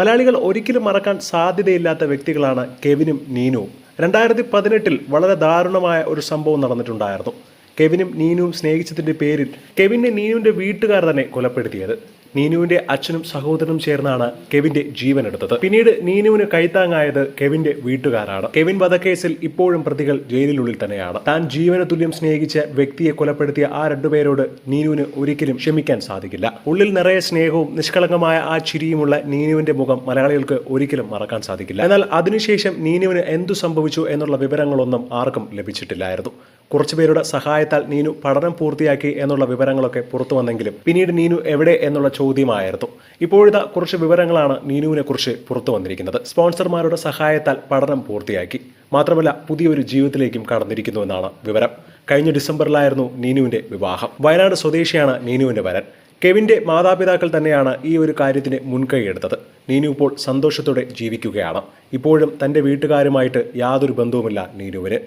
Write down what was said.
മലയാളികൾ ഒരിക്കലും മറക്കാൻ സാധ്യതയില്ലാത്ത വ്യക്തികളാണ് കെവിനും നീനുവും. രണ്ടായിരത്തി പതിനെട്ടിൽ വളരെ ദാരുണമായ ഒരു സംഭവം നടന്നിട്ടുണ്ടായിരുന്നു. കെവിനും നീനുവും സ്നേഹിച്ചതിന്റെ പേരിൽ കെവിനെ നീനുവിന്റെ വീട്ടുകാർ തന്നെ കൊലപ്പെടുത്തിയത്. നീനുവിന്റെ അച്ഛനും സഹോദരനും ചേർന്നാണ് കെവിന്റെ ജീവൻ എടുത്തത്. പിന്നീട് നീനുവിന് കൈത്താങ്ങായത് കെവിന്റെ വീട്ടുകാരാണ്. കെവിൻ വധക്കേസിൽ ഇപ്പോഴും പ്രതികൾ ജയിലിനുള്ളിൽ തന്നെയാണ്. താൻ ജീവന തുല്യം സ്നേഹിച്ച വ്യക്തിയെ കൊലപ്പെടുത്തിയ ആ രണ്ടുപേരോട് നീനുവിന് ഒരിക്കലും ക്ഷമിക്കാൻ സാധിക്കില്ല. ഉള്ളിൽ നിറയെ സ്നേഹവും നിഷ്കളങ്കമായ ആ ചിരിയുമുള്ള നീനുവിന്റെ മുഖം മലയാളികൾക്ക് ഒരിക്കലും മറക്കാൻ സാധിക്കില്ല. എന്നാൽ അതിനുശേഷം നീനുവിന് എന്തു സംഭവിച്ചു എന്നുള്ള വിവരങ്ങളൊന്നും ആർക്കും ലഭിച്ചിട്ടില്ലായിരുന്നു. കുറച്ചുപേരുടെ സഹായത്താൽ നീനു പഠനം പൂർത്തിയാക്കി എന്നുള്ള വിവരങ്ങളൊക്കെ പുറത്തു വന്നെങ്കിലും പിന്നീട് നീനു എവിടെ എന്നുള്ള ചോദ്യമായിരുന്നു. ഇപ്പോഴത്തെ കുറച്ച് വിവരങ്ങളാണ് നീനുവിനെ കുറിച്ച് പുറത്തു വന്നിരിക്കുന്നത്. സ്പോൺസർമാരുടെ സഹായത്താൽ പഠനം പൂർത്തിയാക്കി. മാത്രമല്ല പുതിയൊരു ജീവിതത്തിലേക്കും കടന്നിരിക്കുന്നുവെന്നാണ് വിവരം. കഴിഞ്ഞ ഡിസംബറിലായിരുന്നു നീനുവിന്റെ വിവാഹം. വയനാട് സ്വദേശിയാണ് നീനുവിന്റെ വരൻ. കെവിന്റെ മാതാപിതാക്കൾ തന്നെയാണ് ഈ ഒരു കാര്യത്തിന് മുൻകൈ എടുത്തത്. നീനു ഇപ്പോൾ സന്തോഷത്തോടെ ജീവിക്കുകയാണ്. ഇപ്പോഴും തന്റെ വീട്ടുകാരുമായിട്ട് യാതൊരു ബന്ധവുമില്ല നീനുവിന്.